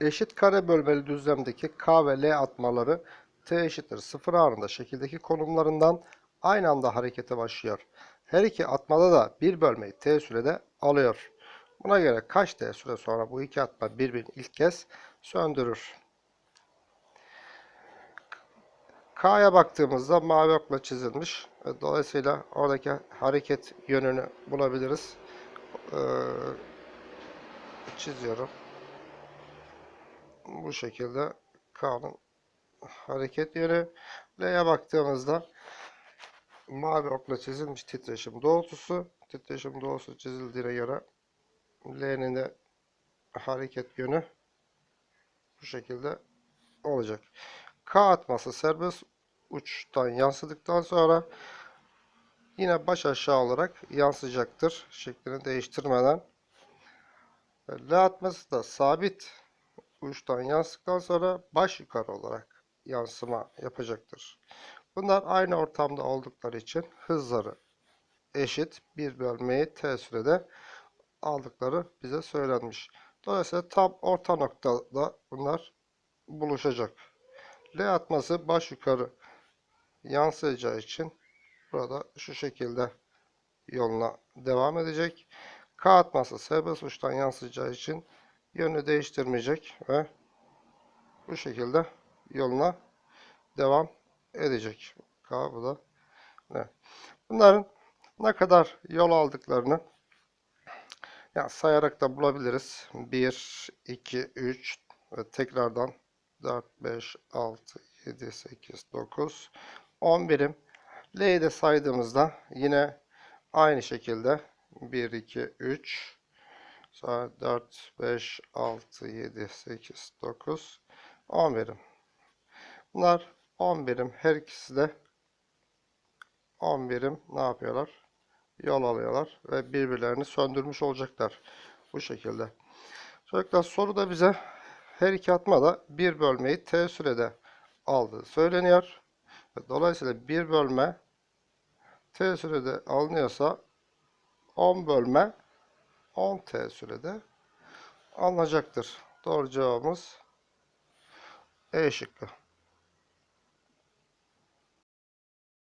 Eşit kare bölmeli düzlemdeki K ve L atmaları T eşittir 0 anında şekildeki konumlarından aynı anda harekete başlıyor. Her iki atmada da bir bölmeyi T sürede alıyor. Buna göre kaç T süre sonra bu iki atma birbirini ilk kez söndürür? K'ya baktığımızda mavi okla çizilmiş. Dolayısıyla oradaki hareket yönünü bulabiliriz. Ee, çiziyorum. Bu şekilde K'nın hareket yönü. L'ye baktığımızda mavi okla çizilmiş titreşim doğrultusu. Titreşim doğrultusu çizildiğine göre L'nin de hareket yönü bu şekilde olacak. K atması serbest uçtan yansıdıktan sonra yine baş aşağı olarak yansıyacaktır. Şeklini değiştirmeden. L atması da sabit uçtan yansıdıktan sonra baş yukarı olarak yansıma yapacaktır. Bunlar aynı ortamda oldukları için hızları eşit bir bölmeyi t sürede aldıkları bize söylenmiş. Dolayısıyla tam orta noktada bunlar buluşacak. L atması baş yukarı yansıyacağı için burada şu şekilde yoluna devam edecek. K atması serbest uçtan yansıyacağı için yönü değiştirmeyecek ve bu şekilde yoluna devam edecek. K bu da ne? Bunların ne kadar yol aldıklarını yani sayarak da bulabiliriz. 1, 2, 3 ve tekrardan 4, 5, 6, 7, 8, 9, 10 birim. L'yi de saydığımızda yine aynı şekilde 1, 2, 3, sonra 4, 5, 6, 7, 8, 9, 10 birim. Bunlar 10 birim. Her ikisi de 10 birim ne yapıyorlar? Yol alıyorlar ve birbirlerini söndürmüş olacaklar. Bu şekilde. Çocuklar soruda bize her iki atma da bir bölmeyi t sürede aldığı söyleniyor. Dolayısıyla bir bölme t sürede alınıyorsa 10 bölme 10 t sürede alınacaktır. Doğru cevabımız E şıkkı.